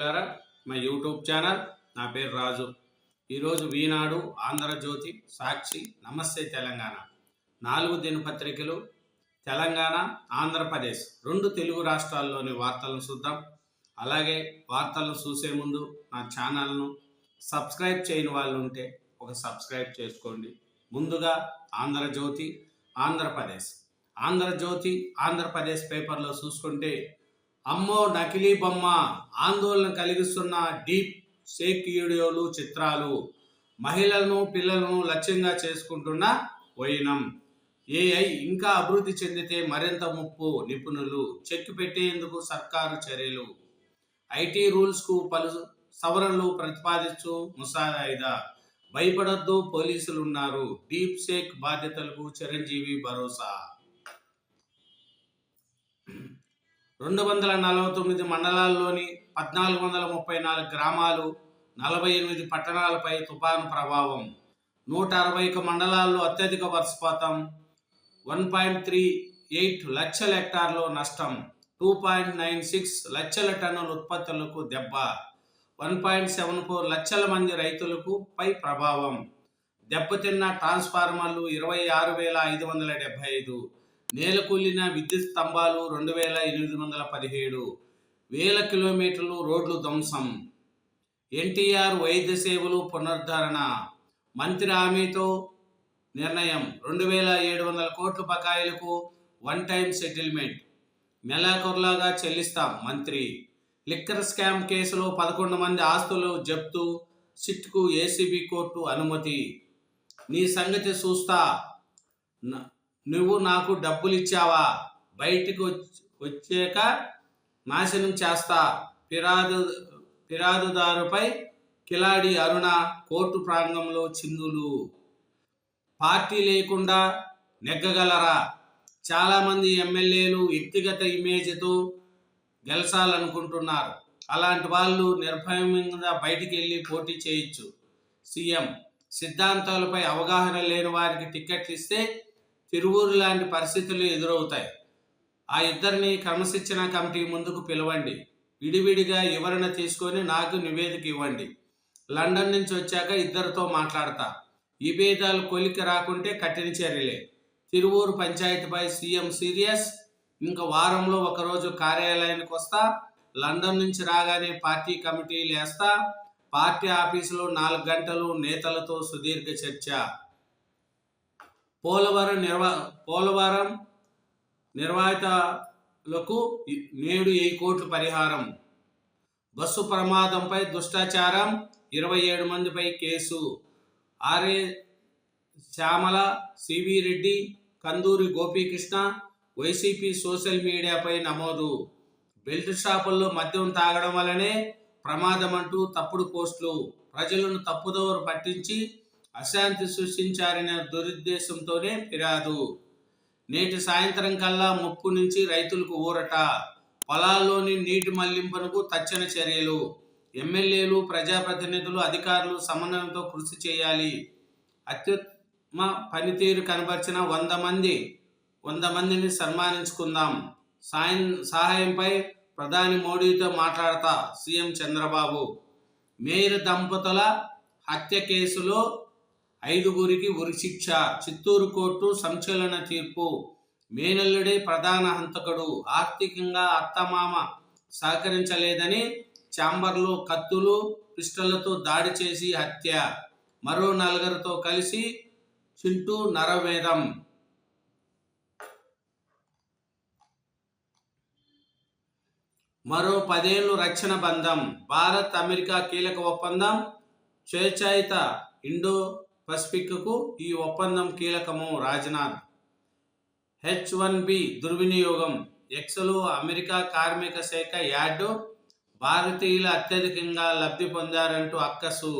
మిత్రులారా మా YouTube channel నా పేరు రాజు. ఈరోజు వీనాడు ఆంధ్రజ్యోతి సాక్షి నమస్తే తెలంగాణ. నాలుగు దినపత్రికలు తెలంగాణ ఆంధ్రప్రదేశ్ రెండు తెలుగు రాష్ట్రాల్లోని వార్తలను చూద్దాం. అలాగే వార్తలను చూసే ముందు నా ఛానల్ను సబ్స్క్రైబ్ చేయని వాళ్ళు ఉంటే ఒక సబ్స్క్రైబ్ చేసుకోండి. ముందుగా ఆంధ్రజ్యోతి ఆంధ్రప్రదేశ్. ఆంధ్రజ్యోతి ఆంధ్రప్రదేశ్ పేపర్లో చూసుకుంటే అమ్మో నకిలీ బొమ్మ ఆందోళన కలిగిస్తున్న డీప్ షేక్ వీడియోలు చిత్రాలు మహిళలను పిల్లలను లక్ష్యంగా చేసుకుంటున్న వైనం. ఏఐ ఇంకా అభివృద్ధి చెందితే మరింత ముప్పు నిపుణులు చెక్ పెట్టేందుకు సర్కారు చర్యలు. ఐటీ రూల్స్కు పలు సవరణలు ప్రతిపాదించు ముసాయిదా. భయపడొద్దు పోలీసులు ఉన్నారు డీప్ షేక్ బాధ్యతలకు చిరంజీవి భరోసా. రెండు వందల నలభై తొమ్మిది మండలాల్లోని పద్నాలుగు వందల ముప్పై నాలుగు గ్రామాలు నలభై ఎనిమిది పట్టణాలపై తుఫాను ప్రభావం. నూట అరవై ఒక మండలాల్లో అత్యధిక వర్షపాతం వన్ పాయింట్ త్రీ ఎయిట్ లక్షల హెక్టార్లో నష్టం టూ పాయింట్ నైన్ సిక్స్ లక్షల టన్నుల ఉత్పత్తులకు దెబ్బ వన్ పాయింట్ సెవెన్ ఫోర్ లక్షల మంది రైతులకు పై ప్రభావం. దెబ్బతిన్న ట్రాన్స్ఫార్మర్లు ఇరవై ఆరు వేల ఐదు వందల డెబ్బై ఐదు నేలకూలిన విద్యుత్ స్తంభాలు రెండు వేల ఎనిమిది వందల పదిహేడు. వేల కిలోమీటర్లు రోడ్లు ధ్వంసం. ఎన్టీఆర్ వైద్య సేవలు పునరుద్ధరణ. మంత్రి హామీతో నిర్ణయం. రెండు వేల ఏడు వందల కోట్ల బకాయిలకు వన్ టైం సెటిల్మెంట్. నెలాఖరులాగా చెల్లిస్తాం మంత్రి. లిక్కర్ స్కామ్ కేసులో పదకొండు మంది ఆస్తులు జప్తు. సిట్కు ఏసీబీ కోర్టు అనుమతి. నీ సంగతి చూస్తా. న- నువ్వు నాకు డబ్బులు ఇచ్చావా? బయటికి వచ్చాక నాశనం చేస్తా. ఫిరాదు ఫిరాదుదారుపై కిలాడి అరుణ కోర్టు ప్రాంగంలో చిందులు. పార్టీ లేకుండా నెగ్గగలరా? చాలామంది ఎమ్మెల్యేలు వ్యక్తిగత ఇమేజ్తో గెలసాలనుకుంటున్నారు. అలాంటి వాళ్ళు నిర్భయంగా బయటికి వెళ్ళి పోటీ చేయొచ్చు. సీఎం సిద్ధాంతాలపై అవగాహన లేని వారికి టికెట్లు ఇస్తే తిరువూరు లాంటి పరిస్థితులు ఎదురవుతాయి. ఆ ఇద్దరిని క్రమశిక్షణ కమిటీ ముందుకు పిలవండి. విడివిడిగా వివరణ తీసుకొని నాకు నివేదిక ఇవ్వండి. లండన్ నుంచి వచ్చాక ఇద్దరితో మాట్లాడతా. విభేదాలు కొలికి రాకుంటే కఠిన చర్యలే. తిరువూరు పంచాయతీపై సీఎం సీరియస్ ఇంకా వారంలో ఒకరోజు కార్యాలయానికి వస్తా. లండన్ నుంచి రాగానే పార్టీ కమిటీ లేస్తా పార్టీ ఆఫీసులో నాలుగు గంటలు నేతలతో సుదీర్ఘ చర్చ. పోలవరం నిర్వా పోలవరం నిర్వాహితలకు నేడు వెయ్యి కోట్లు పరిహారం. బస్సు ప్రమాదంపై దుష్టాచారం ఇరవై ఏడు మందిపై case. R A Shyamala C V Reddy Kanduri Gopikrishna YCP social మీడియాపై నమోదు. బెల్ట్ షాపుల్లో మద్యం తాగడం వల్లనే ప్రమాదం అంటూ తప్పుడు పోస్టులు. ప్రజలను తప్పుదోవ పట్టించి అశాంతి సృష్టించారనే దురుద్దేశంతోనే ఫిర్యాదు. నేటి సాయంత్రం కల్లా ముప్పు నుంచి రైతులకు ఊరట పొలాల్లోని నీటి మళ్ళింపునకు తక్షణ చర్యలు. ఎమ్మెల్యేలు ప్రజాప్రతినిధులు అధికారులు సమన్వయంతో కృషి చేయాలి. అత్యుత్తమ పనితీరు కనబరిచిన వంద మంది వంద మందిని సన్మానించుకుందాం. సాయం సహాయంపై ప్రధాని మోడీతో మాట్లాడతా సీఎం చంద్రబాబు. మేయర్ దంపతుల హత్య కేసులో ఐదుగురికి ఉరిశిక్ష చిత్తూరు కోర్టు సంచలన తీర్పు. మేనల్లుడే ప్రధాన హంతకుడు. ఆర్థికంగా అత్తమామ సహకరించలేదని ఛాంబర్లు కత్తులు పిస్టళ్ళతో దాడి చేసి హత్య. మరో నలుగురితో కలిసి చింటూ నరవేదం. మరో పదేళ్ళు రక్షణ బంధం. భారత్ అమెరికా కీలక ఒప్పందం. స్వేచ్ఛాయుత ఇండో పసిఫిక్కు ఈ ఒప్పందం కీలకము రాజ్నాథ్. హెచ్ వన్ బి దుర్వినియోగం. ఎక్సలు అమెరికా కార్మిక శాఖ యార్డు భారతీయులు అత్యధికంగా లబ్ధి పొందారంటూ అక్కసు.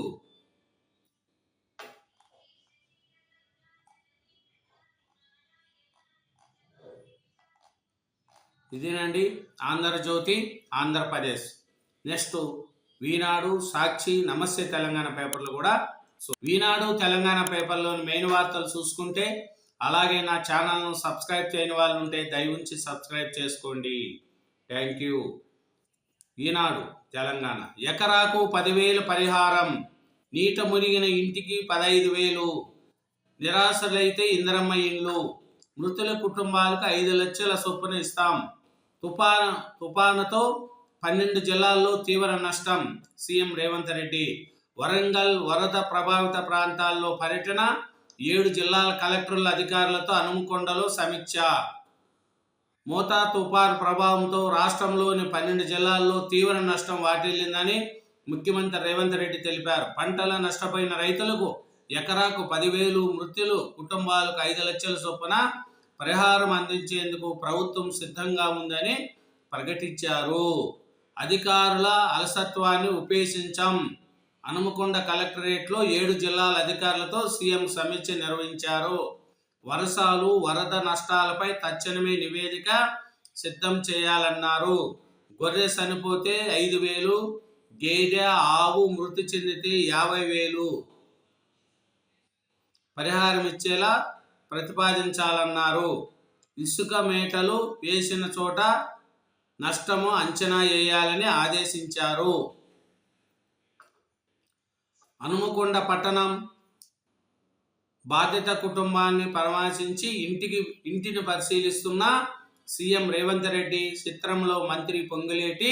ఇదేనండి ఆంధ్రజ్యోతి ఆంధ్రప్రదేశ్. నెక్స్ట్ ఈనాడు సాక్షి నమస్తే తెలంగాణ పేపర్లు కూడా సో ఈనాడు తెలంగాణ పేపర్లోని మెయిన్ వార్తలు చూసుకుంటే అలాగే నా ఛానల్ను సబ్స్క్రైబ్ చేయని వాళ్ళు ఉంటే దయవుంచి సబ్స్క్రైబ్ చేసుకోండి. Thank you Eenadu Telangana. ఎకరాకు పదివేలు పరిహారం. నీట మునిగిన ఇంటికి పదహైదు వేలు. నిరాశలైతే ఇందిరమ్మ ఇండ్లు. మృతుల కుటుంబాలకు ఐదు లక్షల చొప్పున ఇస్తాం. తుఫాను తుఫానుతో పన్నెండు జిల్లాల్లో తీవ్ర నష్టం. సీఎం రేవంత్ రెడ్డి. వరంగల్ వరద ప్రభావిత ప్రాంతాల్లో పర్యటన ఏడు జిల్లాల కలెక్టర్ల అధికారులతో హనుమకొండలో సమీక్ష. మోతా తుఫాన్ ప్రభావంతో రాష్ట్రంలోని పన్నెండు జిల్లాల్లో తీవ్ర నష్టం వాటిల్లిందని ముఖ్యమంత్రి రేవంత్ రెడ్డి తెలిపారు. పంటల నష్టపోయిన రైతులకు ఎకరాకు పదివేలు మృత్యులు కుటుంబాలకు ఐదు లక్షల చొప్పున పరిహారం అందించేందుకు ప్రభుత్వం సిద్ధంగా ఉందని ప్రకటించారు. అధికారుల అలసత్వాన్ని ఉపేక్షించాం. హనుమకొండ కలెక్టరేట్లో ఏడు జిల్లాల అధికారులతో సీఎం సమీక్ష నిర్వహించారు. వరసాలు వరద నష్టాలపై తక్షణమే నివేదిక సిద్ధం చేయాలన్నారు. గొర్రె చనిపోతే ఐదు వేలు గేదె ఆవు మృతి చెందితే యాభై వేలు. పరిహారం ఇచ్చేలా ప్రతిపాదించాలన్నారు. ఇసుక మేటలు వేసిన చోట నష్టము అంచనా వేయాలని ఆదేశించారు. హనుమకొండ పట్టణం బాధిత కుటుంబాన్ని పరామర్శించి ఇంటికి ఇంటిని పరిశీలిస్తున్న సీఎం రేవంత్ రెడ్డి చిత్రంలో మంత్రి పొంగులేటి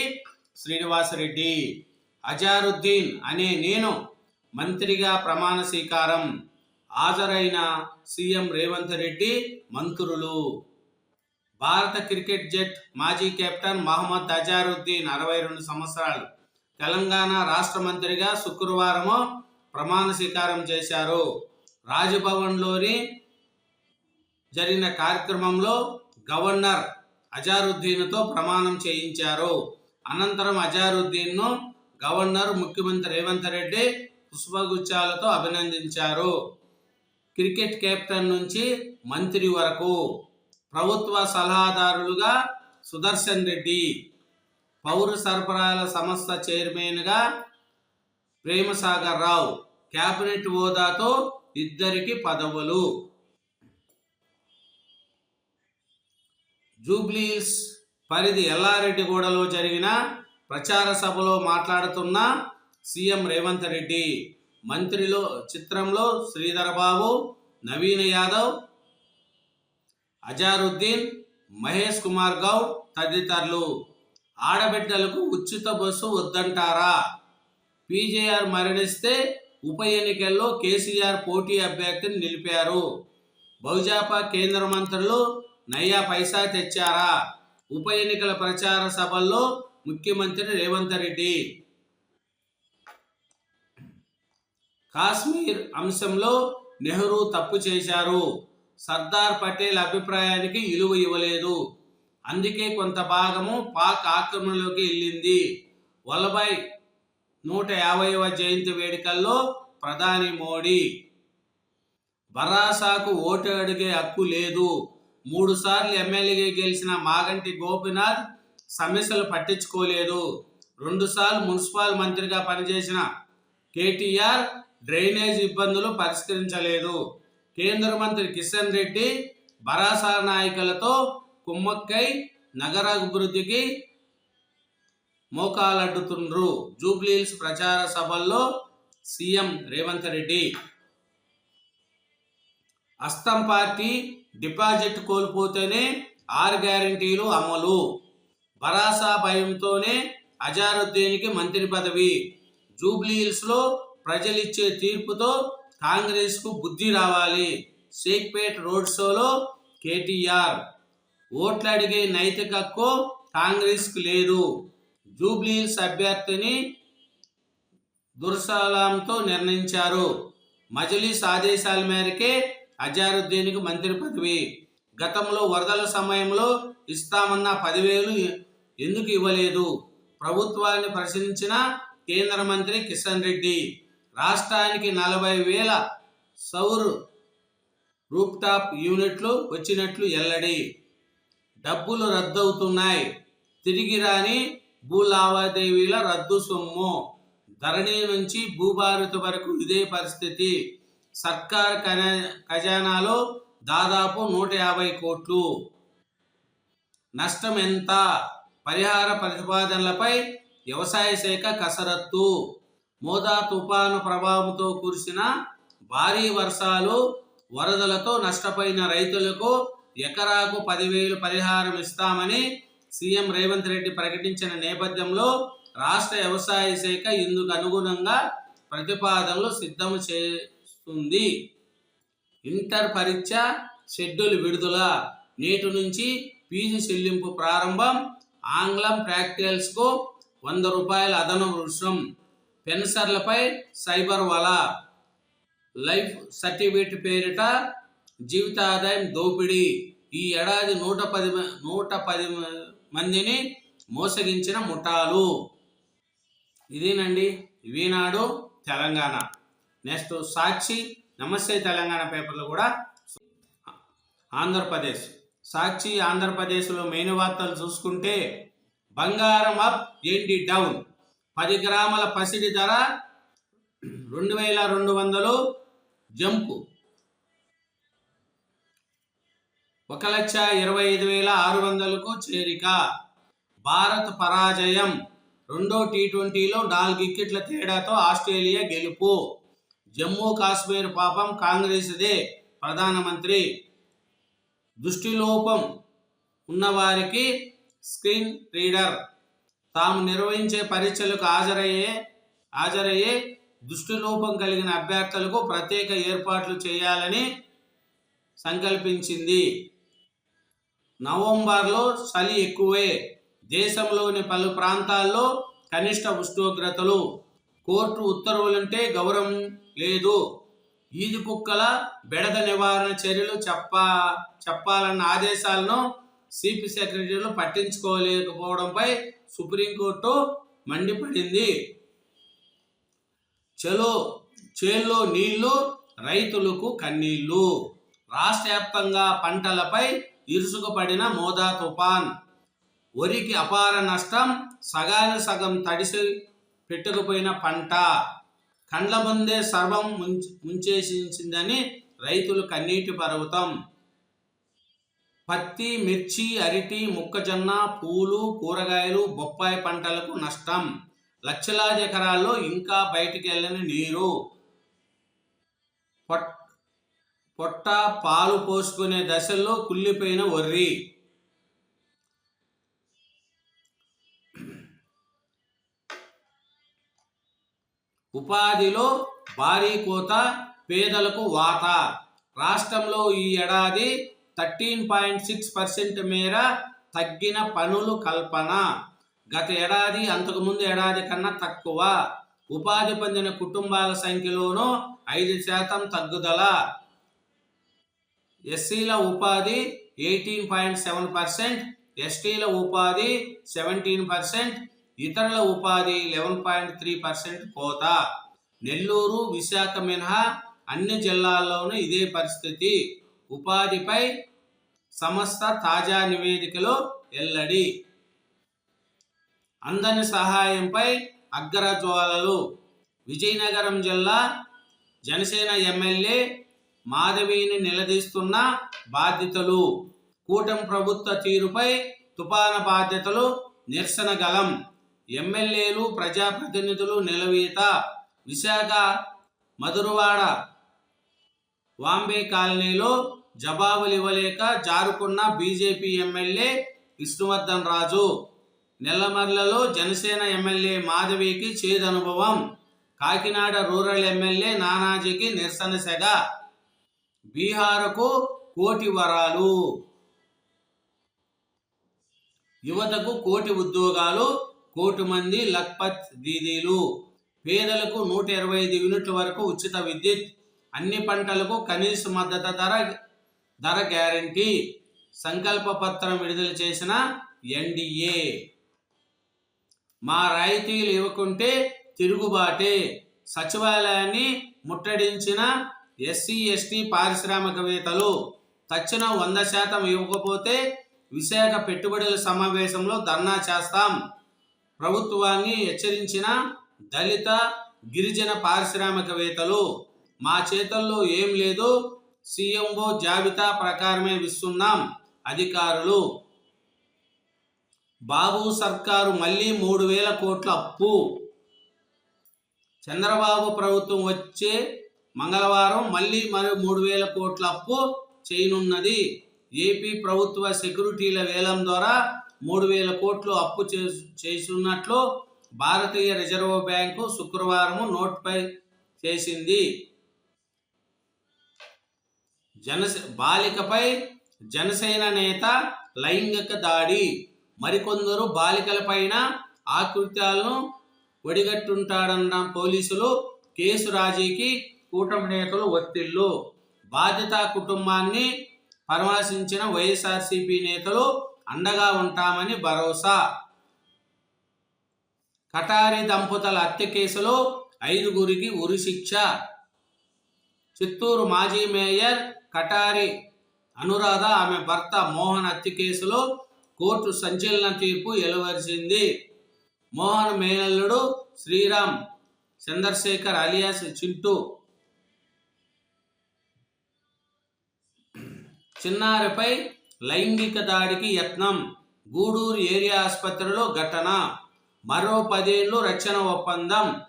శ్రీనివాసరెడ్డి. అజారుద్దీన్ అనే నేను మంత్రిగా ప్రమాణ స్వీకారం హాజరైన సీఎం రేవంత్ రెడ్డి మంత్రులు. భారత క్రికెట్ జట్ మాజీ కెప్టెన్ మహమ్మద్ అజారుద్దీన్ అరవై రెండు సంవత్సరాలు తెలంగాణ రాష్ట్ర మంత్రిగా శుక్రవారము ప్రమాణ స్వీకారం చేశారు. రాజ్భవన్లోని జరిగిన కార్యక్రమంలో గవర్నర్ అజారుద్దీన్తో ప్రమాణం చేయించారు. అనంతరం అజారుద్దీన్ను గవర్నర్ ముఖ్యమంత్రి రేవంత్ రెడ్డి పుష్పగుచ్చాలతో అభినందించారు. క్రికెట్ కెప్టెన్ నుంచి మంత్రి వరకు ప్రభుత్వ సలహాదారులుగా సుదర్శన్ రెడ్డి పౌర సరఫరాల సంస్థ చైర్మన్గా ప్రేమసాగర్ రావు కేబినెట్ హోదాతో ఇద్దరికి పదవులు. జూబ్లీస్ పరిధి ఎల్లారెడ్డిగూడలో జరిగిన ప్రచార సభలో మాట్లాడుతున్న సీఎం రేవంత్ రెడ్డి మంత్రిలో చిత్రంలో శ్రీధరబాబు నవీన్ యాదవ్ అజారుద్దీన్ మహేష్ కుమార్ గౌడ్ తదితరులు. ఆడబిడ్డలకు ఉచిత బస్సు వద్దంటారా? పీజేఆర్ మరణిస్తే ఉప ఎన్నికల్లో కేసీఆర్ పోటీ అభ్యర్థిని నిలిపారు. బహుజాపా కేంద్ర మంత్రులు నయ్యా పైసా తెచ్చారా? ఉప ఎన్నికల ప్రచార సభల్లో ముఖ్యమంత్రి రేవంత్ రెడ్డి. కాశ్మీర్ అంశంలో నెహ్రూ తప్పు చేశారు. సర్దార్ పటేల్ అభిప్రాయానికి విలువ ఇవ్వలేదు. అందుకే కొంత భాగము పాక్ ఆక్రమణలోకి వెళ్ళింది. వల్లభాయ్ నూట యాభైవ జయంతి వేడుకల్లో ప్రధాని మోడీ బరాసాకు ఓటు అడిగే హక్కు లేదు. మూడు సార్లు ఎమ్మెల్యేగా గెలిచిన మాగంటి గోపినాథ్ సమస్యలు పట్టించుకోలేదు. రెండుసార్లు మున్సిపల్ మంత్రిగా పనిచేసిన కేటీఆర్ డ్రైనేజ్ ఇబ్బందులు పరిష్కరించలేదు. కేంద్ర మంత్రి కిషన్ రెడ్డి బరాసా నాయకులతో కుమ్మక్కై నగర అభివృద్ధికి మోకాలడ్డుతుండ్రు. జూబ్లీహిల్స్ ప్రచార సభల్లో సీఎం రేవంత్ రెడ్డి. అస్తం పార్టీ డిపాజిట్ కోల్పోతేనే ఆరు గ్యారంటీలు అమలు. భరాసా భయంతోనే అజారుద్దీన్కి మంత్రి పదవి. జూబ్లీహిల్స్లో ప్రజలిచ్చే తీర్పుతో కాంగ్రెస్కు బుద్ధి రావాలి. షేక్పేట్ రోడ్ షోలో కేటీఆర్ ఓట్లు అడిగే నైతిక హక్కు కాంగ్రెస్కు లేదు. జూబ్లీహిల్స్ అభ్యర్థిని దుర్సలాంతో నిర్ణయించారు. మజలీస్ ఆదేశాల మేరకే అజారుద్దీన్కి మంత్రి పదవి. గతంలో వరదల సమయంలో ఇస్తామన్న పదివేలు ఎందుకు ఇవ్వలేదు? ప్రభుత్వాన్ని ప్రశ్నించిన కేంద్ర మంత్రి కిషన్ రెడ్డి రాష్ట్రానికి నలభై వేల సౌర్ రూప్టాప్ యూనిట్లు వచ్చినట్లు ఎల్లడి. డబ్బులు రద్దవుతున్నాయి. తిరిగి రాని భూ లావాదేవీల రద్దు సొమ్ము. ధరణి నుంచి భూభారత వరకు ఇదే పరిస్థితి. సర్కార్ ఖజా- ఖజానాలో దాదాపు నూట యాభై కోట్లు. నష్టం ఎంత? పరిహార ప్రతిపాదనలపై వ్యవసాయ శాఖ కసరత్తు. మోదా తుఫాను ప్రభావంతో కురిసిన భారీ వర్షాలు వరదలతో నష్టపోయిన రైతులకు ఎకరాకు పదివేలు పరిహారం ఇస్తామని సీఎం రేవంత్ రెడ్డి ప్రకటించిన నేపథ్యంలో రాష్ట్ర వ్యవసాయ శాఖ ఇందుకు అనుగుణంగా ప్రతిపాదనలు సిద్ధం చేస్తుంది. ఇంటర్ పరీక్ష షెడ్యూల్ విడుదల. నేటి నుంచి ఫీజు చెల్లింపు ప్రారంభం. ఆంగ్లం ప్రాక్టికల్స్కు వంద రూపాయల అదన వృక్షం పెన్సర్లపై సైబర్ వల. లైఫ్ సర్టిఫికేట్ పేరిట జీవితాదాయం దోపిడీ. ఈ ఏడాది నూట పది నూట పది మందిని మోసగించిన ముఠాలు. ఇదేనండి ఈనాడు తెలంగాణ. నెక్స్ట్ సాక్షి నమస్తే తెలంగాణ పేపర్లు కూడా ఆంధ్రప్రదేశ్. సాక్షి ఆంధ్రప్రదేశ్లో మెయిన్ వార్తలు చూసుకుంటే బంగారం అప్ ఎండి డౌన్? పది గ్రాముల పసిడి ధర రెండు వేల రెండు వందలు జంపు. ఒక లక్ష ఇరవై ఐదు వేల ఆరు వందలకు చేరిక. భారత్ పరాజయం. రెండో టీ ట్వంటీలో నాలుగు వికెట్ల తేడాతో ఆస్ట్రేలియా గెలుపు. జమ్మూ కాశ్మీర్ పాపం కాంగ్రెస్దే ప్రధానమంత్రి. దృష్టిలోపం ఉన్నవారికి స్క్రీన్ రీడర్. తాము నిర్వహించే పరీక్షలకు హాజరయ్యే హాజరయ్యే దృష్టిలోపం కలిగిన అభ్యర్థులకు ప్రత్యేక ఏర్పాట్లు చేయాలని సంకల్పించింది. నవంబర్లో చలి ఎక్కువే. దేశంలోని పలు ప్రాంతాల్లో కనిష్ట ఉష్ణోగ్రతలు. కోర్టు ఉత్తర్వులుంటే గౌరవం లేదు. ఈది కుక్కల బెడద నివారణ చర్యలు చెప్ప చెప్పాలన్న ఆదేశాలను సిపి సెక్రటరీలు పట్టించుకోలేకపోవడంపై సుప్రీంకోర్టు మండిపడింది. చలో చేల్లో నీళ్ళు రైతులకు కన్నీళ్ళు. రాష్ట్ర వ్యాప్తంగా పంటలపై ఇరుసుకుపడిన మోదా తుఫాన్. వరికి అపార నష్టం సగాను సగం తడిసి పెట్టుకుపోయిన పంట. కండ్ల ముందే సర్వం ముంచ- ముంచేసిందని రైతులు కన్నీటి పర్వతం. పత్తి మిర్చి అరటి మొక్కజొన్న పూలు కూరగాయలు బొప్పాయి పంటలకు నష్టం. లక్షలాది ఎకరాల్లో ఇంకా బయటికి వెళ్ళని నీరు. పొట్ పొట్ట పాలు పోసుకునే దశల్లో కుళ్ళిపోయిన వర్రి ఉపాధిలో భారీ కోత పేదలకు వాత. రాష్ట్రంలో ఈ ఏడాది థర్టీన్ పాయింట్ సిక్స్ పర్సెంట్ మేర తగ్గిన పనులు కల్పన. గత ఏడాది అంతకుముందు ఏడాది కన్నా తక్కువ. ఉపాధి పొందిన కుటుంబాల సంఖ్యలోనూ ఐదు శాతం తగ్గుదల. ఎస్సీల ఉపాధి ఎయిటీన్ పాయింట్ సెవెన్ పర్సెంట్ ఎస్టీల ఉపాధి సెవెంటీన్ పర్సెంట్ ఇతరుల ఉపాధి లెవెన్ పాయింట్ త్రీ పర్సెంట్ కోత. నెల్లూరు విశాఖ మినహా అన్ని జిల్లాల్లోనూ ఇదే పరిస్థితి. ఉపాధిపై సంస్థ తాజా నివేదికలో వెల్లడి అందని సహాయంపై అగ్రజ్వాలలు. విజయనగరం జిల్లా జనసేన ఎమ్మెల్యే మాధవిని నిలదీస్తున్న బాధ్యతలు. కూటమి ప్రభుత్వ తీరుపై తుపాన బాధ్యతలు నిరసన గలం ఎమ్మెల్యేలు ప్రజాప్రతినిధులు నిలవీత. విశాఖ మధురవాడ వాంబే కాలనీలో జవాబులు ఇవ్వలేక జారుకున్న బీజేపీ ఎమ్మెల్యే విష్ణువర్ధన్ రాజు. నెల్లమర్లలో జనసేన ఎమ్మెల్యే మాధవికి చేదనుభవం. కాకినాడ రూరల్ ఎమ్మెల్యే నానాజీకి నిరసన సెగ. బీహార్కు కోటి వరాలు. యువతకు కోటి ఉద్యోగాలు కోటి మంది లక్పత్ దీదీలు. పేదలకు నూట ఇరవై ఐదు యూనిట్ల వరకు ఉచిత విద్యుత్ అన్ని పంటలకు కనీస మద్దతు ధర ధర గ్యారంటీ. సంకల్ప పత్రం విడుదల చేసిన ఎన్డీఏ మా రాయితీలు ఇవ్వకుంటే తిరుగుబాటే. సచివాలయాన్ని ముట్టడించిన ఎస్సీ ఎస్టీ పారిశ్రామికవేత్తలు తక్షణం వంద శాతం ఇవ్వకపోతే విశాఖ పెట్టుబడుల సమావేశంలో ధర్నా చేస్తాం. ప్రభుత్వాన్ని హెచ్చరించిన దళిత గిరిజన పారిశ్రామికవేత్తలు మా చేతల్లో ఏం లేదు సీఎంఓ జాబితా ప్రకారమే ఇస్తున్నాం అధికారులు. బాబు సర్కారు మళ్ళీ మూడు వేల కోట్ల అప్పు. చంద్రబాబు ప్రభుత్వం వచ్చే మంగళవారం మళ్ళీ మరి మూడు వేల కోట్ల అప్పు చేయనున్నది. ఏపీ ప్రభుత్వ సెక్యూరిటీల వేలం ద్వారా మూడు వేల కోట్లు అప్పు చేసు- చేస్తున్నట్లు భారతీయ రిజర్వ్ బ్యాంకు శుక్రవారం నోటిఫై చేసింది. జనసే బాలికపై జనసేన నేత లైంగిక దాడి. మరికొందరు బాలికలపైన ఆకృత్యాలను ఒడిగట్టుంటాడన్న పోలీసులు కేసు రాజీకి కూటమి నేతలు ఒత్తిళ్ళు బాధిత కుటుంబాన్ని పరామర్శించిన వైఎస్ఆర్సీపీ నేతలు అండగా ఉంటామని భరోసా. కటారి దంపతుల హత్య కేసులో ఐదుగురికి ఉరిశిక్ష చిత్తూరు మాజీ మేయర్ కటారి అనురాధ ఆమె భర్త మోహన్ హత్య కేసులో కోర్టు సంచలన తీర్పు వెలువరిచింది. మోహన్ మేనల్లుడు శ్రీరామ్ చంద్రశేఖర్ అలియాస్ చింటూ చిన్నారిపై లైంగిక దాడికి యత్నం. గూడూరు ఏరియా ఆసుపత్రిలో ఘటన. మరో పదేళ్ళు రక్షణ ఒప్పందం.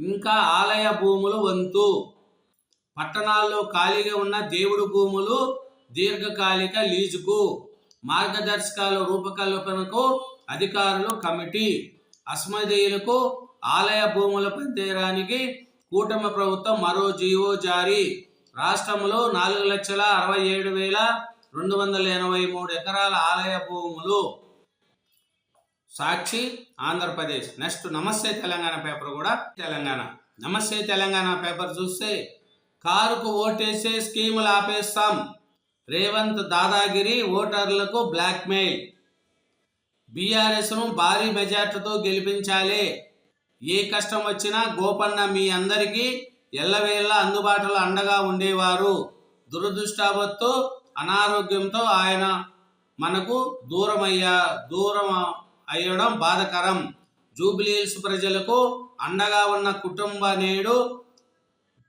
ఇంకా ఆలయ భూములు వంతు. పట్టణాల్లో ఖాళీగా ఉన్న దేవుడు భూములు దీర్ఘకాలిక లీజుకు. మార్గదర్శకాల రూపకల్పనకు అధికారులు కమిటీ. అస్మదేయులకు ఆలయ భూముల పందేరానికి కూటమి ప్రభుత్వం మరో జీవో జారీ. రాష్ట్రంలో నాలుగు లక్షల అరవై ఏడు వేల రెండు వందల ఎనభై మూడు ఎకరాల ఆలయ భూములు. సాక్షి ఆంధ్రప్రదేశ్. నెక్స్ట్ నమస్తే తెలంగాణ పేపర్ కూడా. తెలంగాణ. నమస్తే తెలంగాణ పేపర్ చూస్తే కారుకు ఓటేసే స్కీములు ఆపేస్తాం. రేవంత్ దాదాగిరి ఓటర్లకు బ్లాక్మెయిల్. బీఆర్ఎస్ను భారీ మెజార్టీతో గెలిపించాలి. ఏ కష్టం వచ్చినా గోపన్న మీ అందరికీ ఎల్లవేళ అందుబాటులో అండగా ఉండేవారు. దురదృష్టావత్తు అనారోగ్యంతో ఆయన మనకు దూరం దూరం అయ్యడం బాధకరం. జూబ్లీహిల్స్ ప్రజలకు అండగా ఉన్న కుటుంబ నేడు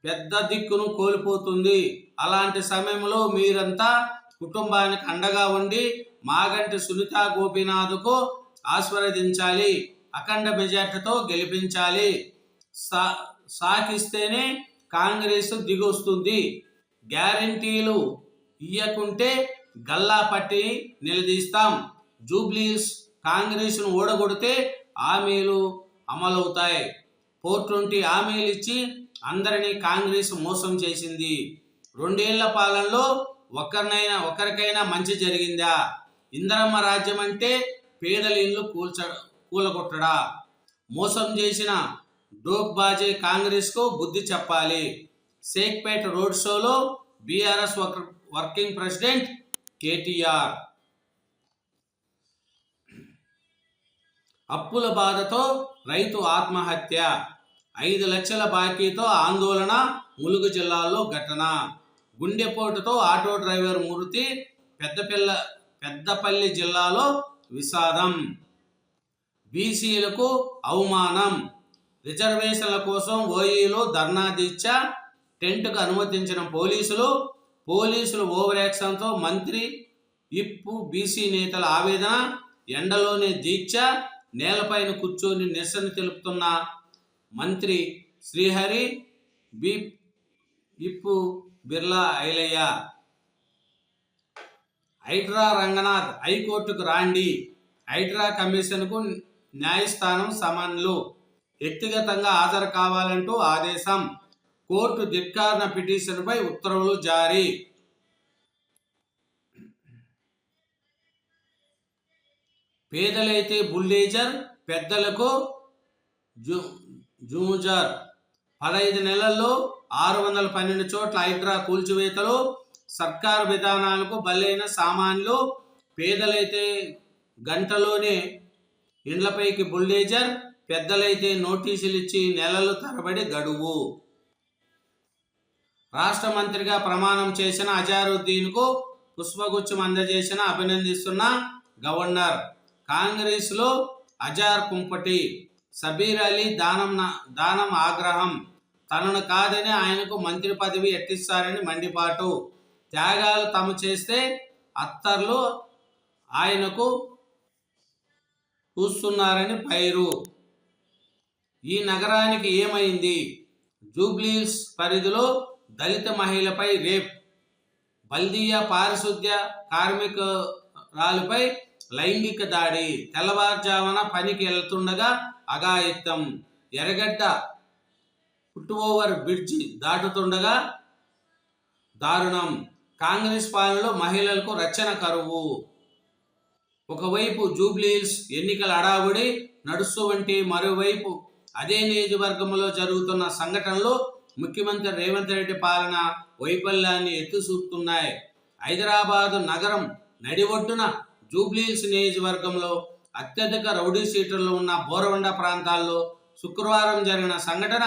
పెద్ద దిక్కును కోల్పోతుంది. అలాంటి సమయంలో మీరంతా కుటుంబానికి అండగా ఉండి మాగంటి సునీత గోపీనాథ్కు ఆశీర్వదించాలి. అఖండ మెజార్టీతో గెలిపించాలి. సా సాకిస్తేనే కాంగ్రెస్ దిగొస్తుంది. గ్యారంటీలు ఇయ్యకుంటే గల్లా పట్టి నిలదీస్తాం. జూబ్లీస్ కాంగ్రెస్ను ఓడగొడితే హామీలు అమలవుతాయి. ఫోర్ ట్వంటీ హామీలు ఇచ్చి అందరినీ కాంగ్రెస్ మోసం చేసింది. రెండేళ్ళ పాలనలో ఒకరినైనా ఒకరికైనా మంచి జరిగిందా? ఇందరమ్మ రాజ్యం అంటే పేదల ఇల్లు కూల్చ కూలగొట్టడా? మోసం చేసిన డోక్బాజే కాంగ్రెస్కు బుద్ధి చెప్పాలి. షేక్పేట్ రోడ్ షోలో బీఆర్ఎస్ వర్కింగ్ ప్రెసిడెంట్ కేటీఆర్. అప్పుల బాధతో రైతు ఆత్మహత్య. ఐదు లక్షల బాకీతో ఆందోళన ములుగు జిల్లాలో ఘటన. గుండెపోటుతో ఆటో డ్రైవర్ మృతి పెద్దపిల్ల పెద్దపల్లి జిల్లాలో విషాదం. బీసీలకు అవమానం. రిజర్వేషన్ల కోసం ఓఈలో ధర్నా దీక్ష టెంట్కు అనుమతించిన పోలీసులు పోలీసులు ఓవర్ యాక్షన్తో మంత్రి ఇప్పు బీసీ నేతల ఆవేదన ఎండలోనే దీక్ష నేలపైన కూర్చొని నిరసన తెలుపుతున్న మంత్రి శ్రీహరి బి ఇప్పు బిర్లా ఐలయ్య. హైడ్రా రంగనాథ్ హైకోర్టుకు రాండి. హైడ్రా కమిషన్కు న్యాయస్థానం సమన్లు. వ్యక్తిగతంగా హాజరు కావాలంటూ ఆదేశం. కోర్టు ధిక్కారణ పిటిషన్పై ఉత్తర్వులు జారీ. పేదలైతే బుల్డేజర్ పెద్దలకు జూ జూజర్ పదహైదు నెలల్లో ఆరు వందల పన్నెండు చోట్ల హైడ్రా కూల్చివేతలు సర్కారు విధానాలకు బలైన సామాన్లు పేదలైతే గంటలోనే ఇండ్లపైకి బుల్డేజర్ పెద్దలైతే నోటీసులు ఇచ్చి నెలలు తరబడి గడువు. రాష్ట్ర మంత్రిగా ప్రమాణం చేసిన అజారుద్దీన్కు పుష్పగుచ్చం అందజేసిన అభినందిస్తున్న గవర్నర్ కాంగ్రెస్లో అజార్ కుంపటి సబీర్ అలీ దానం దానం ఆగ్రహం. తనను కాదని ఆయనకు మంత్రి పదవి ఎట్టిస్తారని మండిపాటు. త్యాగాలు తమ చేస్తే అత్తర్లు ఆయనకు చూస్తున్నారని పైరు. ఈ నగరానికి ఏమైంది? జూబ్లీస్ పరిధిలో దళిత మహిళపై రేప్ బల్దియా పారిశుద్ధ్య కార్మికురాలిపై లైంగిక దాడి తెల్లవారుజామున పనికి వెళ్తుండగా అఘాయిత్యం ఎర్రగడ్డ ఫుట్ ఓవర్ బ్రిడ్జి దాటుతుండగా దారుణం. కాంగ్రెస్ పాలనలో మహిళలకు రక్షణ కరువు. ఒకవైపు జూబ్లీహిల్స్ ఎన్నికల అడావుడి నడుస్తూ ఉంటే మరోవైపు అదే నియోజకవర్గంలో జరుగుతున్న సంఘటనలు ముఖ్యమంత్రి రేవంత్ రెడ్డి పాలన వైఫల్యాన్ని ఎత్తుచూపుతున్నాయి. హైదరాబాదు నగరం నడి ఒడ్డున జూబ్లీహిల్స్ నియోజకవర్గంలో అత్యధిక రౌడీ సీటర్లు ఉన్న బోరవండ ప్రాంతాల్లో శుక్రవారం జరిగిన సంఘటన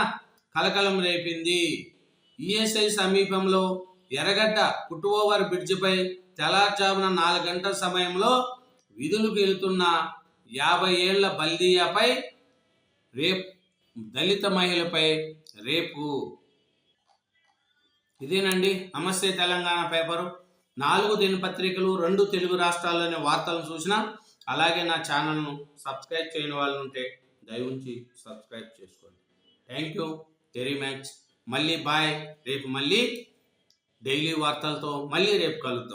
కలకలం రేపింది. ఈఎస్ఐ సమీపంలో ఎర్రగడ్డ ఫుట్ ఓవర్ బ్రిడ్జిపై తెల్లారుజామున నాలుగు గంటల సమయంలో విధులకు వెళుతున్న యాభై ఏళ్ళ బల్దీయాపై రేప్ దళిత మహిళపై రేపు ఇదేనండి నమస్తే తెలంగాణ పేపరు. నాలుగు దినపత్రికలు రెండు తెలుగు రాష్ట్రాల్లోని వార్తలను చూసిన అలాగే నా ఛానల్ను సబ్స్క్రైబ్ చేయని వాళ్ళు ఉంటే దయవుంచి సబ్స్క్రైబ్ చేసుకోండి. Thank you very much. మళ్ళీ బాయ్. రేపు మళ్ళీ డైలీ వార్తలతో మళ్ళీ రేపు కలుద్దాం.